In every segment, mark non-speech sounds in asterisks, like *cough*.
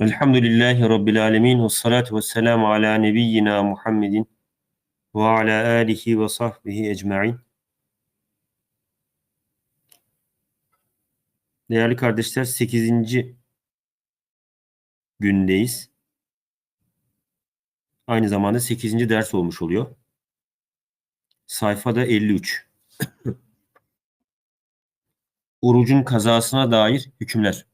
Elhamdülillahi Rabbil alemin ve salatu ve selamu ala nebiyyina Muhammedin ve ala alihi ve sahbihi ecma'in. Değerli kardeşler 8. gündeyiz. Aynı zamanda 8. ders olmuş oluyor. Sayfada 53. *coughs* Orucun kazasına dair hükümler.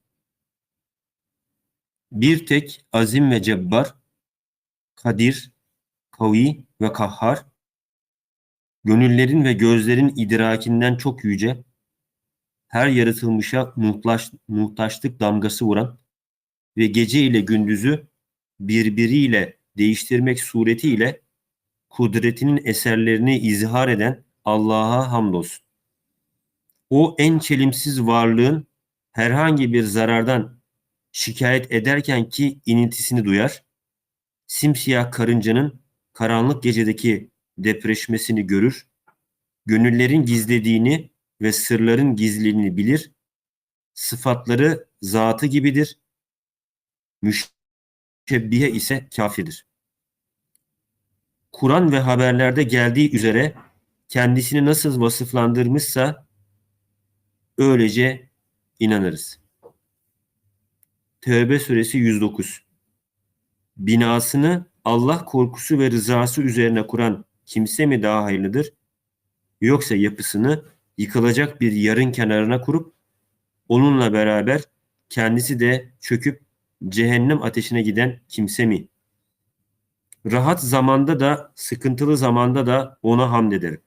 Bir tek azim ve cebbar, kadir, kavi ve kahhar, gönüllerin ve gözlerin idrakinden çok yüce, her yaratılmışa muhtaç, muhtaçlık damgası vuran ve gece ile gündüzü birbiriyle değiştirmek suretiyle kudretinin eserlerini izhar eden Allah'a hamdolsun. O en çelimsiz varlığın herhangi bir zarardan şikayet ederken ki inintisini duyar, simsiyah karıncanın karanlık gecedeki depreşmesini görür, gönüllerin gizlediğini ve sırların gizliliğini bilir, sıfatları zatı gibidir, müşebbihe ise kafirdir. Kur'an ve haberlerde geldiği üzere kendisini nasıl vasıflandırmışsa öylece inanırız. Tevbe suresi 109 Binasını Allah korkusu ve rızası üzerine kuran kimse mi daha hayırlıdır? Yoksa yapısını yıkılacak bir yarın kenarına kurup onunla beraber kendisi de çöküp cehennem ateşine giden kimse mi? Rahat zamanda da sıkıntılı zamanda da ona hamd ederim.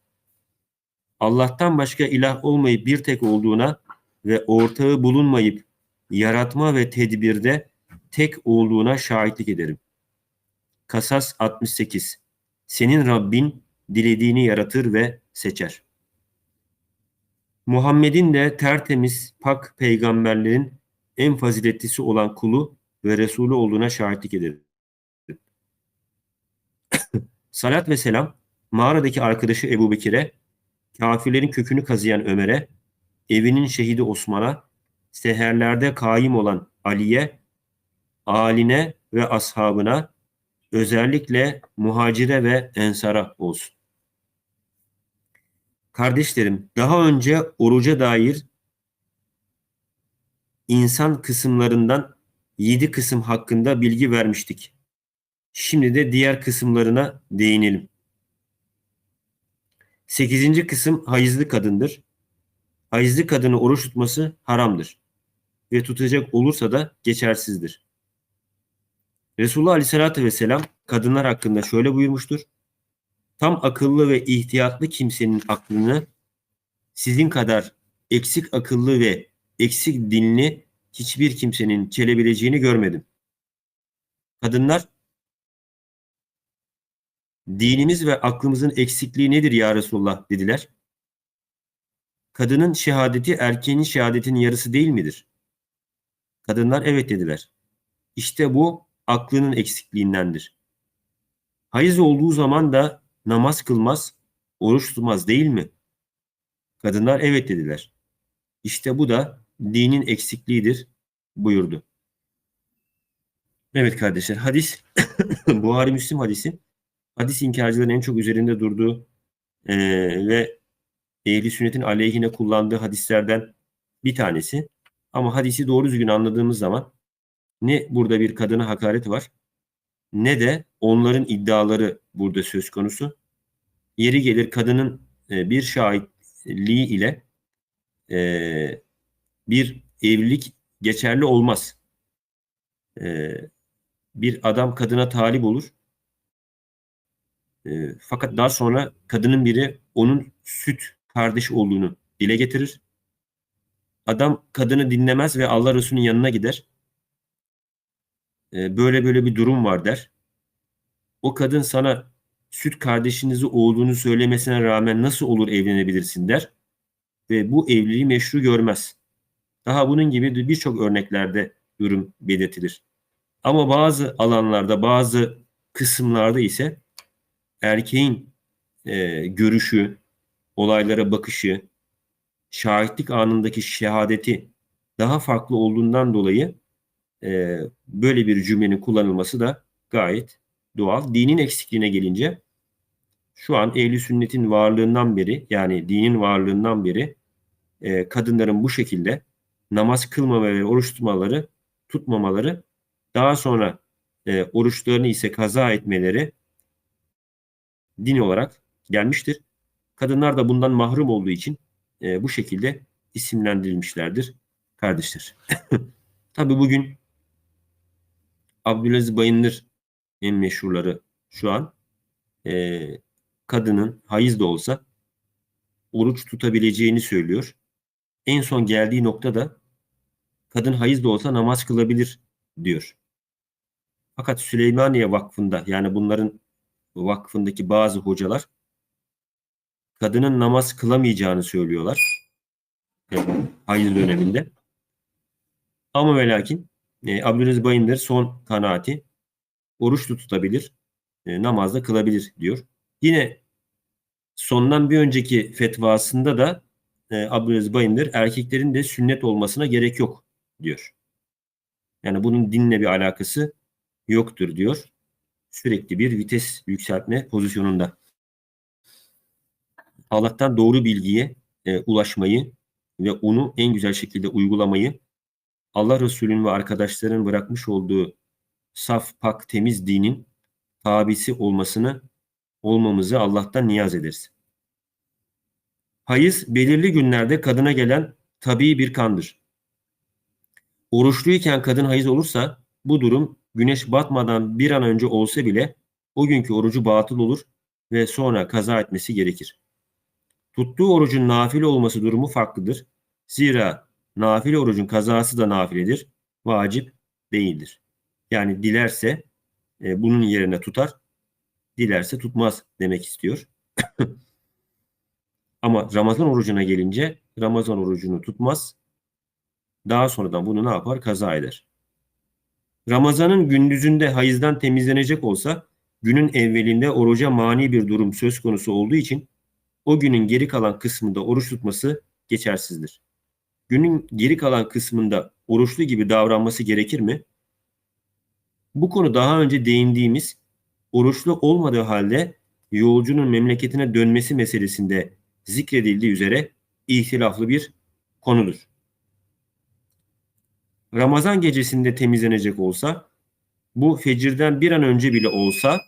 Allah'tan başka ilah olmayıp bir tek olduğuna ve ortağı bulunmayıp yaratma ve tedbirde tek olduğuna şahitlik ederim. Kasas 68 Senin Rabbin dilediğini yaratır ve seçer. Muhammed'in de tertemiz, pak peygamberlerin en faziletlisi olan kulu ve Resulü olduğuna şahitlik ederim. *coughs* Salat ve selam mağaradaki arkadaşı Ebu Bekir'e, kafirlerin kökünü kazıyan Ömer'e, evinin şehidi Osman'a, seherlerde kaim olan Ali'ye, aline ve ashabına, özellikle muhacire ve ensara olsun. Kardeşlerim, daha önce oruca dair insan kısımlarından yedi kısım hakkında bilgi vermiştik. Şimdi de diğer kısımlarına değinelim. Sekizinci kısım hayızlı kadındır. Hayızlı kadını oruç tutması haramdır. Ve tutacak olursa da geçersizdir. Resulullah Aleyhisselatü Vesselam kadınlar hakkında şöyle buyurmuştur. Tam akıllı ve ihtiyatlı kimsenin aklını sizin kadar eksik akıllı ve eksik dinli hiçbir kimsenin çelebileceğini görmedim. Kadınlar dinimiz ve aklımızın eksikliği nedir ya Resulullah dediler. Kadının şehadeti erkeğin şehadetinin yarısı değil midir? Kadınlar evet dediler. İşte bu aklının eksikliğindendir. Hayız olduğu zaman da namaz kılmaz, oruç tutmaz değil mi? Kadınlar evet dediler. İşte bu da dinin eksikliğidir buyurdu. Evet kardeşler hadis *coughs* Buhari Müslim hadisi hadis inkarcıların en çok üzerinde durduğu e, ve ehli sünnetin aleyhine kullandığı hadislerden bir tanesi. Ama hadisi doğru düzgün anladığımız zaman ne burada bir kadına hakaret var ne de onların iddiaları burada söz konusu. Yeri gelir kadının e, bir şahitliği ile e, bir evlilik geçerli olmaz. E, bir adam kadına talip olur. Fakat daha sonra kadının biri onun süt kardeş olduğunu dile getirir. Adam kadını dinlemez ve Allah Resulü'nün yanına gider. E, böyle böyle bir durum var der. O kadın sana süt kardeşinizi olduğunu söylemesine rağmen nasıl olur evlenebilirsin der. Ve bu evliliği meşru görmez. Daha bunun gibi birçok örneklerde durum belirtilir. Ama bazı alanlarda, bazı kısımlarda ise erkeğin e, görüşü, olaylara bakışı, şahitlik anındaki şehadeti daha farklı olduğundan dolayı e, böyle bir cümlenin kullanılması da gayet doğal. Dinin eksikliğine gelince şu an ehli sünnetin varlığından beri yani dinin varlığından beri e, kadınların bu şekilde namaz kılmamaları, oruç tutmaları, tutmamaları daha sonra e, oruçlarını ise kaza etmeleri din olarak gelmiştir. Kadınlar da bundan mahrum olduğu için e, bu şekilde isimlendirilmişlerdir kardeşler. *laughs* Tabi bugün Abdülaziz Bayındır en meşhurları şu an e, kadının hayız da olsa oruç tutabileceğini söylüyor. En son geldiği noktada kadın hayız da olsa namaz kılabilir diyor. Fakat Süleymaniye Vakfı'nda yani bunların vakfındaki bazı hocalar kadının namaz kılamayacağını söylüyorlar. Hayız döneminde. Ama ve lakin e, Abdülaziz Bayındır son kanaati oruç tutabilir, e, namaz da kılabilir diyor. Yine sondan bir önceki fetvasında da e, Abdülaziz Bayındır erkeklerin de sünnet olmasına gerek yok diyor. Yani bunun dinle bir alakası yoktur diyor. Sürekli bir vites yükseltme pozisyonunda. Allah'tan doğru bilgiye e, ulaşmayı ve onu en güzel şekilde uygulamayı Allah Resulü'nün ve arkadaşlarının bırakmış olduğu saf, pak, temiz dinin tabisi olmasını olmamızı Allah'tan niyaz ederiz. Hayız belirli günlerde kadına gelen tabii bir kandır. Oruçluyken kadın hayız olursa bu durum güneş batmadan bir an önce olsa bile o günkü orucu batıl olur ve sonra kaza etmesi gerekir. Tuttuğu orucun nafile olması durumu farklıdır. Zira nafile orucun kazası da nafiledir. Vacip değildir. Yani dilerse e, bunun yerine tutar, dilerse tutmaz demek istiyor. *coughs* Ama Ramazan orucuna gelince Ramazan orucunu tutmaz. Daha sonradan bunu ne yapar? Kaza eder. Ramazanın gündüzünde hayızdan temizlenecek olsa günün evvelinde oruca mani bir durum söz konusu olduğu için o günün geri kalan kısmında oruç tutması geçersizdir. Günün geri kalan kısmında oruçlu gibi davranması gerekir mi? Bu konu daha önce değindiğimiz oruçlu olmadığı halde yolcunun memleketine dönmesi meselesinde zikredildiği üzere ihtilaflı bir konudur. Ramazan gecesinde temizlenecek olsa bu fecirden bir an önce bile olsa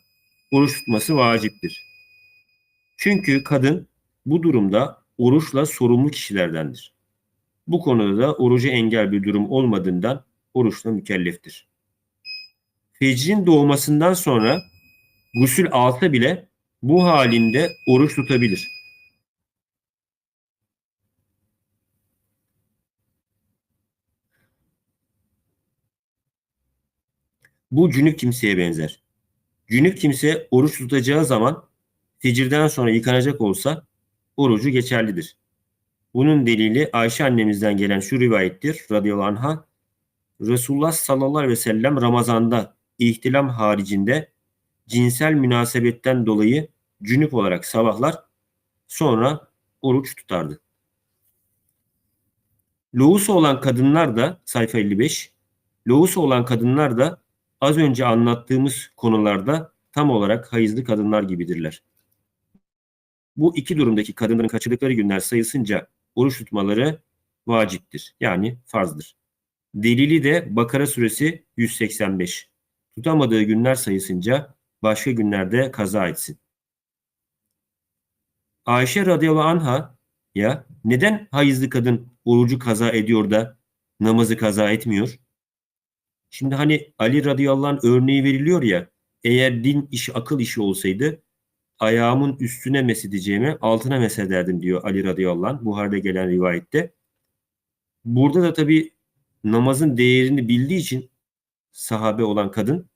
oruç tutması vaciptir. Çünkü kadın bu durumda oruçla sorumlu kişilerdendir. Bu konuda da orucu engel bir durum olmadığından oruçla mükelleftir. Fecrin doğmasından sonra gusül alsa bile bu halinde oruç tutabilir. Bu cünüp kimseye benzer. Cünüp kimse oruç tutacağı zaman fecirden sonra yıkanacak olsa orucu geçerlidir. Bunun delili Ayşe annemizden gelen şu rivayettir radıyallahu anh'a. Resulullah sallallahu aleyhi ve sellem Ramazan'da ihtilam haricinde cinsel münasebetten dolayı cünüp olarak sabahlar sonra oruç tutardı. Loğusu olan kadınlar da sayfa 55 loğusu olan kadınlar da az önce anlattığımız konularda tam olarak hayızlı kadınlar gibidirler. Bu iki durumdaki kadınların kaçırdıkları günler sayısınca oruç tutmaları vaciptir. Yani farzdır. Delili de Bakara suresi 185. Tutamadığı günler sayısınca başka günlerde kaza etsin. Ayşe radıyallahu anha ya neden hayızlı kadın orucu kaza ediyor da namazı kaza etmiyor? Şimdi hani Ali radıyallahu anh örneği veriliyor ya eğer din işi akıl işi olsaydı ayağımın üstüne mesedeceğime altına mesederdim diyor Ali radıyallahu anh Buhar'da gelen rivayette. Burada da tabi namazın değerini bildiği için sahabe olan kadın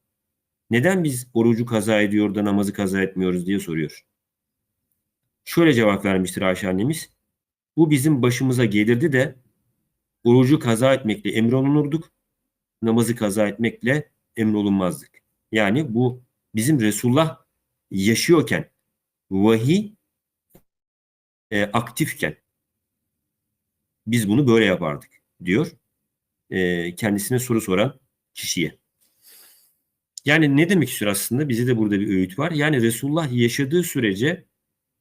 neden biz orucu kaza ediyor da namazı kaza etmiyoruz diye soruyor. Şöyle cevap vermiştir Ayşe annemiz. Bu bizim başımıza gelirdi de orucu kaza etmekle emrolunurduk. Namazı kaza etmekle emrolunmazdık. Yani bu bizim Resulullah yaşıyorken vahiy e, aktifken biz bunu böyle yapardık diyor. E, kendisine soru soran kişiye. Yani ne demek istiyor aslında? Bize de burada bir öğüt var. Yani Resulullah yaşadığı sürece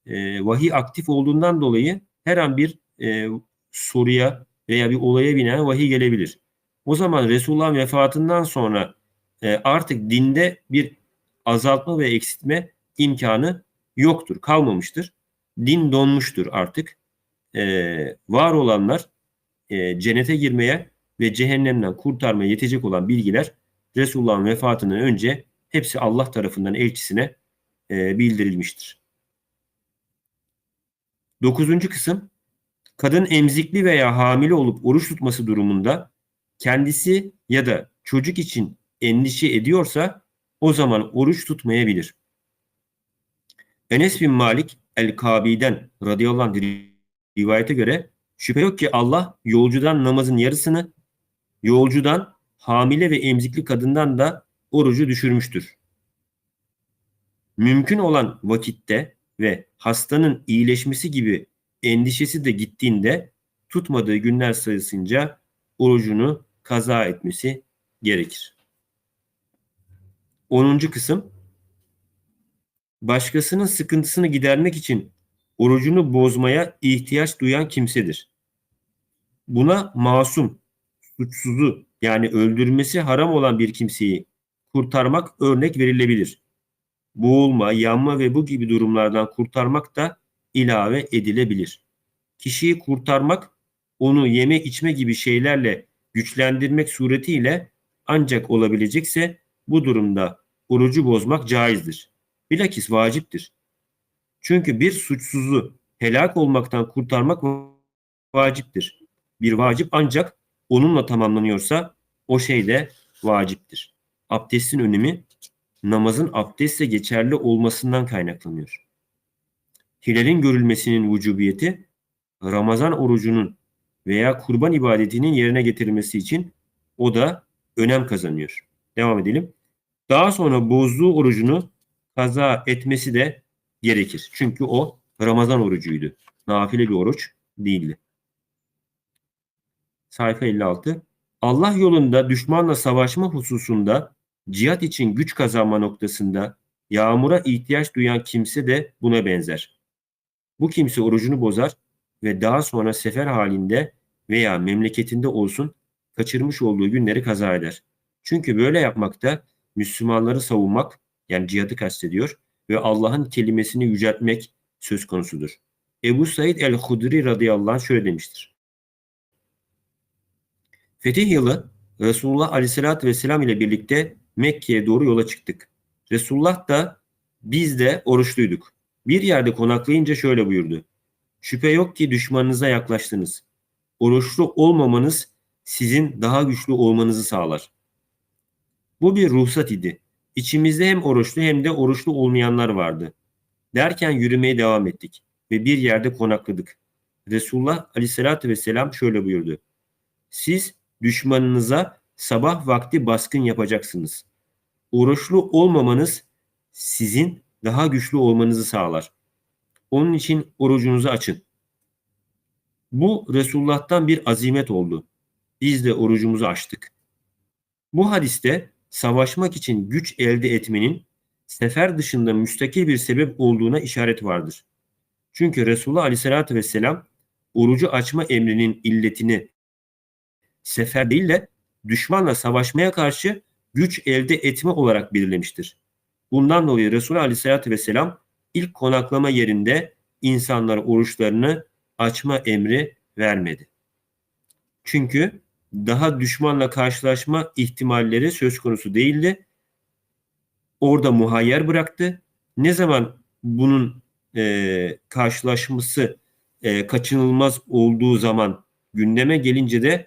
e, vahiy aktif olduğundan dolayı her an bir e, soruya veya bir olaya binen vahiy gelebilir. O zaman Resulullah'ın vefatından sonra e, artık dinde bir azaltma ve eksiltme imkanı yoktur, kalmamıştır. Din donmuştur artık. E, var olanlar e, cennete girmeye ve cehennemden kurtarmaya yetecek olan bilgiler Resulullah'ın vefatından önce hepsi Allah tarafından elçisine e, bildirilmiştir. Dokuzuncu kısım, kadın emzikli veya hamile olup oruç tutması durumunda kendisi ya da çocuk için endişe ediyorsa o zaman oruç tutmayabilir. Enes bin Malik el-Kabi'den radıyallahu anh rivayete göre şüphe yok ki Allah yolcudan namazın yarısını, yolcudan hamile ve emzikli kadından da orucu düşürmüştür. Mümkün olan vakitte ve hastanın iyileşmesi gibi endişesi de gittiğinde tutmadığı günler sayısınca orucunu kaza etmesi gerekir. 10. kısım başkasının sıkıntısını gidermek için orucunu bozmaya ihtiyaç duyan kimsedir. Buna masum, suçsuzu yani öldürmesi haram olan bir kimseyi kurtarmak örnek verilebilir. Boğulma, yanma ve bu gibi durumlardan kurtarmak da ilave edilebilir. Kişiyi kurtarmak, onu yeme içme gibi şeylerle güçlendirmek suretiyle ancak olabilecekse bu durumda orucu bozmak caizdir. Bilakis vaciptir. Çünkü bir suçsuzu helak olmaktan kurtarmak vaciptir. Bir vacip ancak onunla tamamlanıyorsa o şey de vaciptir. Abdestin önemi namazın abdestle geçerli olmasından kaynaklanıyor. Hilalin görülmesinin vücubiyeti Ramazan orucunun veya kurban ibadetinin yerine getirilmesi için o da önem kazanıyor. Devam edelim. Daha sonra bozduğu orucunu kaza etmesi de gerekir. Çünkü o Ramazan orucuydu. Nafile bir oruç değildi. Sayfa 56. Allah yolunda düşmanla savaşma hususunda cihat için güç kazanma noktasında yağmura ihtiyaç duyan kimse de buna benzer. Bu kimse orucunu bozar ve daha sonra sefer halinde veya memleketinde olsun kaçırmış olduğu günleri kaza eder. Çünkü böyle yapmakta Müslümanları savunmak yani cihadı kastediyor ve Allah'ın kelimesini yüceltmek söz konusudur. Ebu Said el-Hudri radıyallahu anh şöyle demiştir. Fetih yılı Resulullah aleyhissalatü vesselam ile birlikte Mekke'ye doğru yola çıktık. Resulullah da biz de oruçluyduk. Bir yerde konaklayınca şöyle buyurdu. Şüphe yok ki düşmanınıza yaklaştınız. Oruçlu olmamanız sizin daha güçlü olmanızı sağlar. Bu bir ruhsat idi. İçimizde hem oruçlu hem de oruçlu olmayanlar vardı. Derken yürümeye devam ettik ve bir yerde konakladık. Resulullah aleyhissalatü vesselam şöyle buyurdu. Siz düşmanınıza sabah vakti baskın yapacaksınız. Oruçlu olmamanız sizin daha güçlü olmanızı sağlar. Onun için orucunuzu açın. Bu Resulullah'tan bir azimet oldu. Biz de orucumuzu açtık. Bu hadiste savaşmak için güç elde etmenin sefer dışında müstakil bir sebep olduğuna işaret vardır. Çünkü Resulullah Aleyhisselatü Vesselam orucu açma emrinin illetini sefer değil de düşmanla savaşmaya karşı güç elde etme olarak belirlemiştir. Bundan dolayı Resulullah Aleyhisselatü Vesselam ilk konaklama yerinde insanlara oruçlarını açma emri vermedi. Çünkü daha düşmanla karşılaşma ihtimalleri söz konusu değildi. Orada muhayyer bıraktı. Ne zaman bunun e, karşılaşması e, kaçınılmaz olduğu zaman gündeme gelince de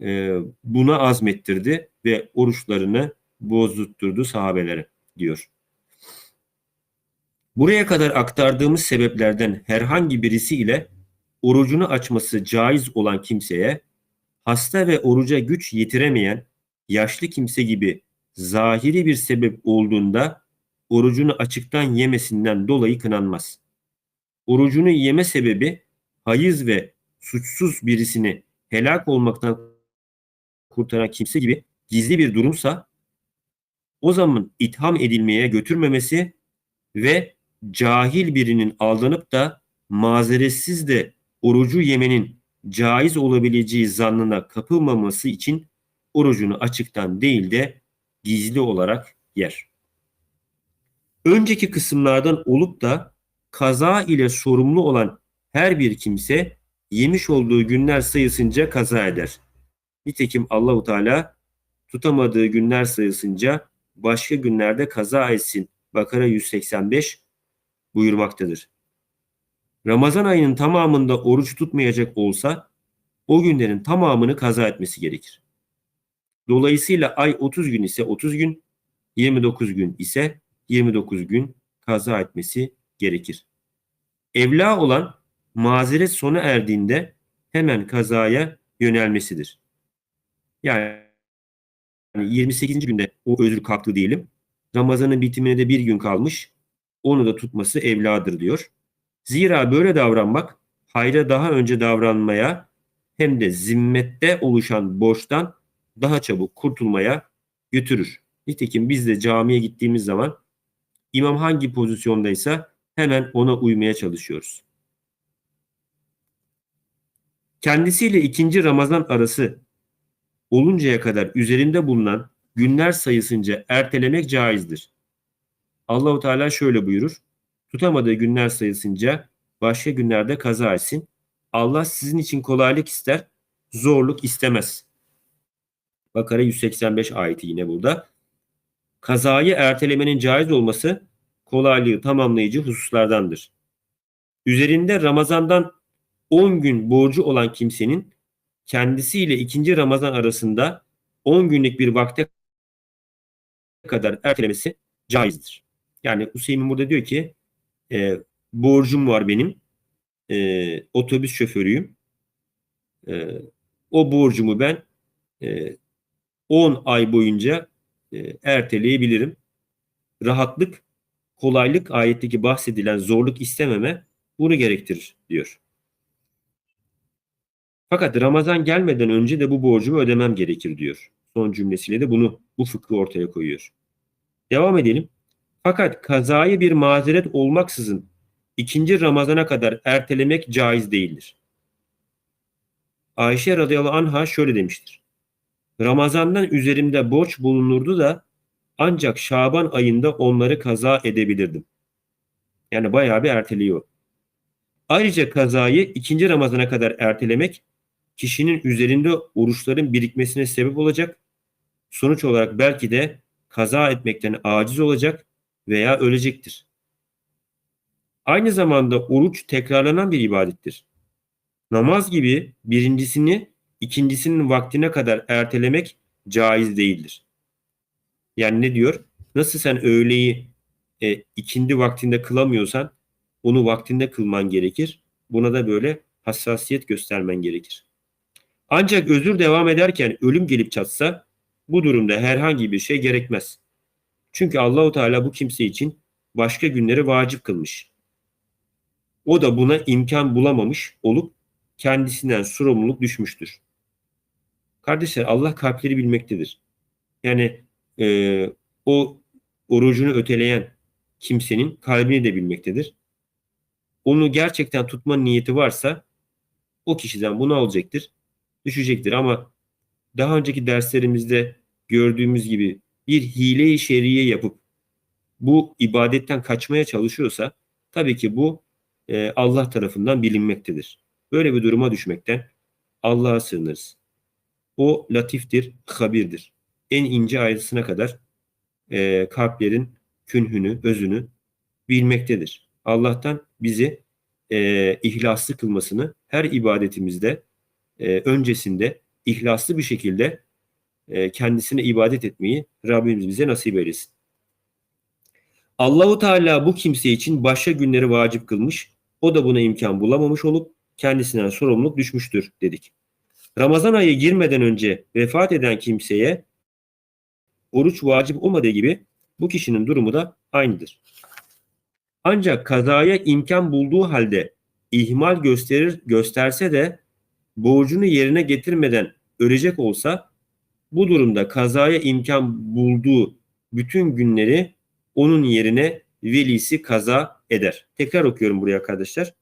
e, buna azmettirdi ve oruçlarını bozdurtturdu sahabelere diyor. Buraya kadar aktardığımız sebeplerden herhangi birisi ile orucunu açması caiz olan kimseye hasta ve oruca güç yetiremeyen yaşlı kimse gibi zahiri bir sebep olduğunda orucunu açıktan yemesinden dolayı kınanmaz. Orucunu yeme sebebi hayız ve suçsuz birisini helak olmaktan kurtaran kimse gibi gizli bir durumsa o zaman itham edilmeye götürmemesi ve cahil birinin aldanıp da mazeretsiz de orucu yemenin caiz olabileceği zannına kapılmaması için orucunu açıktan değil de gizli olarak yer. Önceki kısımlardan olup da kaza ile sorumlu olan her bir kimse yemiş olduğu günler sayısınca kaza eder. Nitekim Allahu Teala tutamadığı günler sayısınca başka günlerde kaza etsin. Bakara 185 buyurmaktadır. Ramazan ayının tamamında oruç tutmayacak olsa o günlerin tamamını kaza etmesi gerekir. Dolayısıyla ay 30 gün ise 30 gün, 29 gün ise 29 gün kaza etmesi gerekir. Evla olan mazeret sona erdiğinde hemen kazaya yönelmesidir. Yani 28. günde o özür kalktı diyelim. Ramazanın bitimine de bir gün kalmış. Onu da tutması evladır diyor. Zira böyle davranmak hayra daha önce davranmaya hem de zimmette oluşan borçtan daha çabuk kurtulmaya götürür. Nitekim biz de camiye gittiğimiz zaman imam hangi pozisyondaysa hemen ona uymaya çalışıyoruz. Kendisiyle ikinci Ramazan arası oluncaya kadar üzerinde bulunan günler sayısınca ertelemek caizdir. Allahu Teala şöyle buyurur. Tutamadığı günler sayısınca başka günlerde kaza etsin. Allah sizin için kolaylık ister, zorluk istemez. Bakara 185 ayeti yine burada. Kazayı ertelemenin caiz olması kolaylığı tamamlayıcı hususlardandır. Üzerinde Ramazan'dan 10 gün borcu olan kimsenin kendisiyle ikinci Ramazan arasında 10 günlük bir vakte kadar ertelemesi caizdir. Yani Hüseyin burada diyor ki e, borcum var benim. E, otobüs şoförüyüm. E, o borcumu ben e, 10 ay boyunca e, erteleyebilirim. Rahatlık, kolaylık ayetteki bahsedilen zorluk istememe bunu gerektirir diyor. Fakat Ramazan gelmeden önce de bu borcumu ödemem gerekir diyor. Son cümlesiyle de bunu bu fıkhı ortaya koyuyor. Devam edelim. Fakat kazayı bir mazeret olmaksızın ikinci Ramazan'a kadar ertelemek caiz değildir. Ayşe radıyallahu anha şöyle demiştir. Ramazandan üzerimde borç bulunurdu da ancak Şaban ayında onları kaza edebilirdim. Yani bayağı bir erteliyor. Ayrıca kazayı ikinci Ramazan'a kadar ertelemek kişinin üzerinde oruçların birikmesine sebep olacak. Sonuç olarak belki de kaza etmekten aciz olacak veya ölecektir. Aynı zamanda oruç tekrarlanan bir ibadettir. Namaz gibi birincisini ikincisinin vaktine kadar ertelemek caiz değildir. Yani ne diyor? Nasıl sen öğleyi e, ikindi vaktinde kılamıyorsan onu vaktinde kılman gerekir. Buna da böyle hassasiyet göstermen gerekir. Ancak özür devam ederken ölüm gelip çatsa bu durumda herhangi bir şey gerekmez. Çünkü Allahu Teala bu kimse için başka günleri vacip kılmış. O da buna imkan bulamamış olup kendisinden sorumluluk düşmüştür. Kardeşler Allah kalpleri bilmektedir. Yani e, o orucunu öteleyen kimsenin kalbini de bilmektedir. Onu gerçekten tutma niyeti varsa o kişiden bunu alacaktır, düşecektir. Ama daha önceki derslerimizde gördüğümüz gibi bir hile-i şeriye yapıp bu ibadetten kaçmaya çalışıyorsa tabii ki bu e, Allah tarafından bilinmektedir. Böyle bir duruma düşmekten Allah'a sığınırız. O latiftir, habirdir. En ince ayrıntısına kadar e, kalplerin künhünü, özünü bilmektedir. Allah'tan bizi e, ihlaslı kılmasını her ibadetimizde e, öncesinde ihlaslı bir şekilde e, kendisine ibadet etmeyi Rabbimiz bize nasip eylesin. Allahu Teala bu kimse için başka günleri vacip kılmış. O da buna imkan bulamamış olup kendisinden sorumluluk düşmüştür dedik. Ramazan ayı girmeden önce vefat eden kimseye oruç vacip olmadığı gibi bu kişinin durumu da aynıdır. Ancak kazaya imkan bulduğu halde ihmal gösterir gösterse de borcunu yerine getirmeden ölecek olsa Bu durumda kazaya imkan bulduğu bütün günleri onun yerine velisi kaza eder. Tekrar okuyorum buraya arkadaşlar.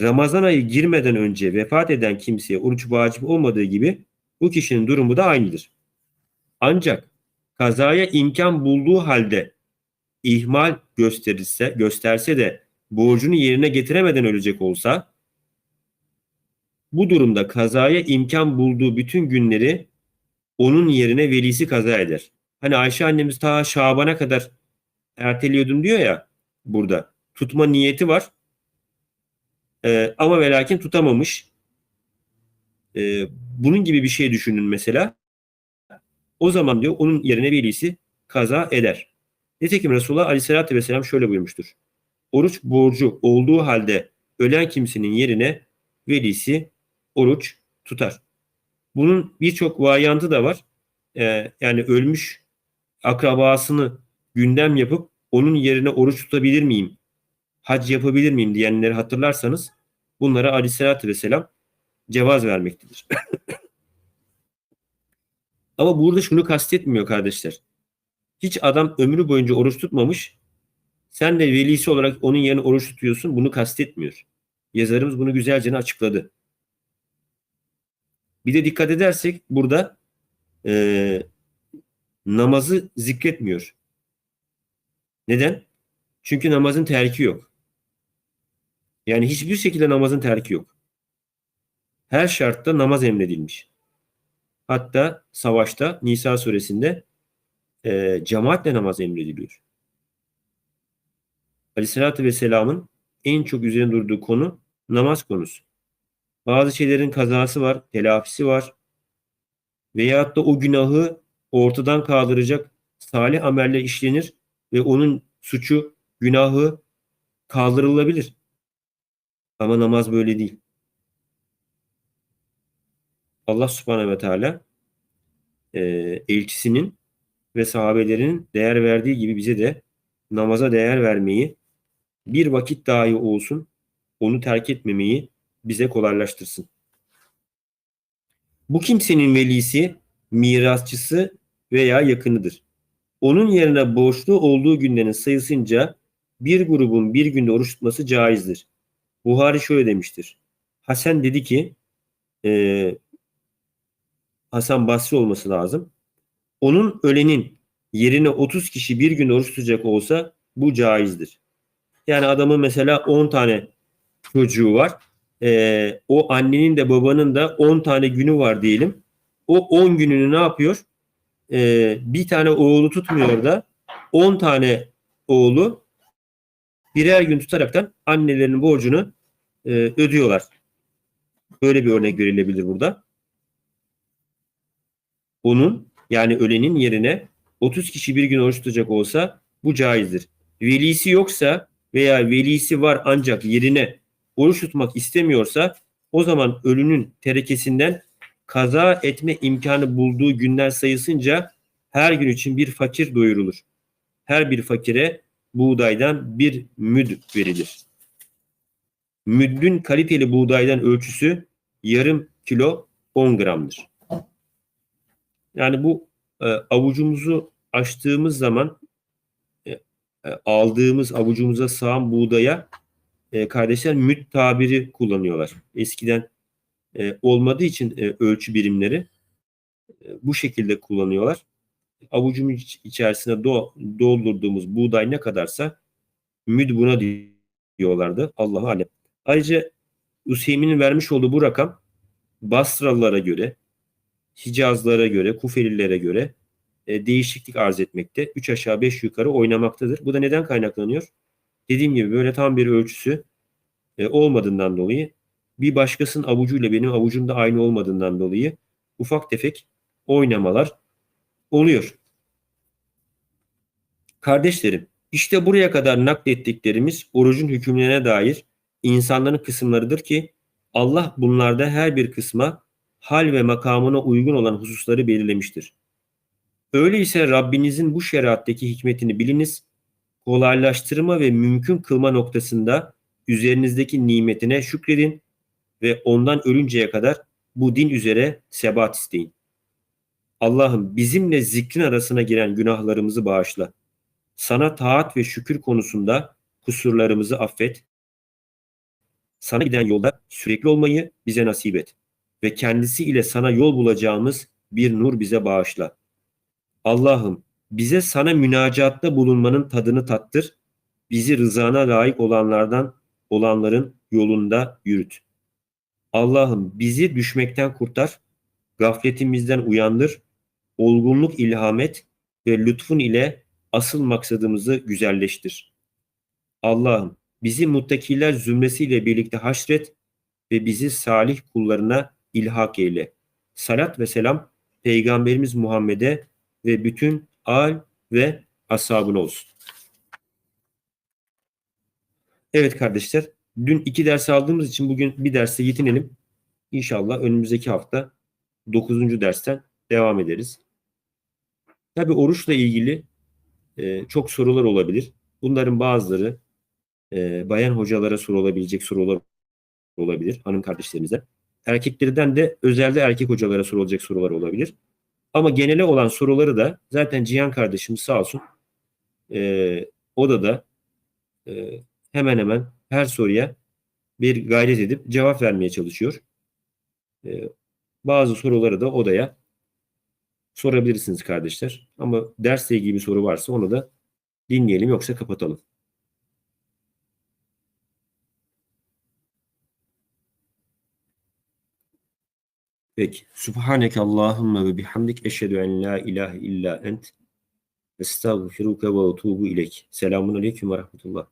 Ramazan ayı girmeden önce vefat eden kimseye oruç vacip olmadığı gibi bu kişinin durumu da aynıdır. Ancak kazaya imkan bulduğu halde ihmal gösterirse, gösterse de borcunu yerine getiremeden ölecek olsa bu durumda kazaya imkan bulduğu bütün günleri onun yerine velisi kaza eder. Hani Ayşe annemiz ta Şaban'a kadar erteliyordum diyor ya burada. Tutma niyeti var. Ee, ama ve lakin tutamamış. Ee, bunun gibi bir şey düşünün mesela. O zaman diyor onun yerine velisi kaza eder. Nitekim Resulullah Aleyhisselatü Vesselam şöyle buyurmuştur. Oruç borcu olduğu halde ölen kimsenin yerine velisi oruç tutar. Bunun birçok varyantı da var. Ee, yani ölmüş akrabasını gündem yapıp onun yerine oruç tutabilir miyim? Hac yapabilir miyim diyenleri hatırlarsanız bunlara aleyhissalatü vesselam cevaz vermektedir. *coughs* Ama burada şunu kastetmiyor kardeşler. Hiç adam ömrü boyunca oruç tutmamış. Sen de velisi olarak onun yerine oruç tutuyorsun. Bunu kastetmiyor. Yazarımız bunu güzelce açıkladı. Bir de dikkat edersek burada e, namazı zikretmiyor. Neden? Çünkü namazın terki yok. Yani hiçbir şekilde namazın terki yok. Her şartta namaz emredilmiş. Hatta savaşta Nisa suresinde e, cemaatle namaz emrediliyor. Aleyhissalatü Vesselam'ın en çok üzerine durduğu konu namaz konusu. Bazı şeylerin kazası var, telafisi var. Veyahut da o günahı ortadan kaldıracak salih amelle işlenir ve onun suçu, günahı kaldırılabilir. Ama namaz böyle değil. Allah subhanehu ve teala e, elçisinin ve sahabelerinin değer verdiği gibi bize de namaza değer vermeyi bir vakit dahi olsun onu terk etmemeyi bize kolaylaştırsın. Bu kimsenin velisi, mirasçısı veya yakınıdır. Onun yerine borçlu olduğu günlerin sayısınca bir grubun bir günde oruç tutması caizdir. Buhari şöyle demiştir. Hasan dedi ki e, Hasan Basri olması lazım. Onun ölenin yerine 30 kişi bir gün oruç tutacak olsa bu caizdir. Yani adamın mesela 10 tane çocuğu var. Ee, o annenin de babanın da 10 tane günü var diyelim. O 10 gününü ne yapıyor? Ee, bir tane oğlu tutmuyor da 10 tane oğlu birer gün tutaraktan annelerinin borcunu e, ödüyorlar. Böyle bir örnek verilebilir burada. Onun yani ölenin yerine 30 kişi bir gün oruç tutacak olsa bu caizdir. Velisi yoksa veya velisi var ancak yerine oruç tutmak istemiyorsa o zaman ölünün terekesinden kaza etme imkanı bulduğu günler sayısınca her gün için bir fakir doyurulur. Her bir fakire buğdaydan bir müd verilir. Müddün kaliteli buğdaydan ölçüsü yarım kilo 10 gramdır. Yani bu e, avucumuzu açtığımız zaman e, e, aldığımız avucumuza sığan buğdaya e, kardeşler müt tabiri kullanıyorlar. Eskiden e, olmadığı için e, ölçü birimleri e, bu şekilde kullanıyorlar. Avucumun içerisine do, doldurduğumuz buğday ne kadarsa müd buna diyorlardı. Allah'a alem. Ayrıca Hüseyin'in vermiş olduğu bu rakam Basralılara göre, Hicazlara göre, Kufelilere göre e, değişiklik arz etmekte. 3 aşağı 5 yukarı oynamaktadır. Bu da neden kaynaklanıyor? Dediğim gibi böyle tam bir ölçüsü e, olmadığından dolayı bir başkasının avucuyla benim avucum da aynı olmadığından dolayı ufak tefek oynamalar oluyor. Kardeşlerim, işte buraya kadar naklettiklerimiz orucun hükümlerine dair insanların kısımlarıdır ki Allah bunlarda her bir kısma hal ve makamına uygun olan hususları belirlemiştir. Öyleyse Rabbinizin bu şeriattaki hikmetini biliniz, kolaylaştırma ve mümkün kılma noktasında üzerinizdeki nimetine şükredin ve ondan ölünceye kadar bu din üzere sebat isteyin. Allah'ım bizimle zikrin arasına giren günahlarımızı bağışla. Sana taat ve şükür konusunda kusurlarımızı affet. Sana giden yolda sürekli olmayı bize nasip et. Ve kendisi ile sana yol bulacağımız bir nur bize bağışla. Allah'ım bize sana münacatta bulunmanın tadını tattır. Bizi rızana layık olanlardan olanların yolunda yürüt. Allah'ım bizi düşmekten kurtar, gafletimizden uyandır, olgunluk ilham et ve lütfun ile asıl maksadımızı güzelleştir. Allah'ım bizi muttakiler zümresiyle birlikte haşret ve bizi salih kullarına ilhak eyle. Salat ve selam Peygamberimiz Muhammed'e ve bütün al ve ashabına olsun. Evet kardeşler, dün iki ders aldığımız için bugün bir derse yetinelim. İnşallah önümüzdeki hafta 9. dersten devam ederiz. Tabi oruçla ilgili e, çok sorular olabilir. Bunların bazıları e, bayan hocalara sorulabilecek sorular olabilir hanım kardeşlerimize. Erkeklerden de özelde erkek hocalara sorulacak sorular olabilir. Ama genele olan soruları da zaten Cihan kardeşim sağ olsun e, odada e, hemen hemen her soruya bir gayret edip cevap vermeye çalışıyor. E, bazı soruları da odaya sorabilirsiniz kardeşler. Ama dersle ilgili bir soru varsa onu da dinleyelim yoksa kapatalım. Peki. Subhaneke Allahümme ve bihamdik eşhedü en la ilahe illa ent estağfiruke ve etubu ileyk. Selamun aleyküm ve rahmetullah.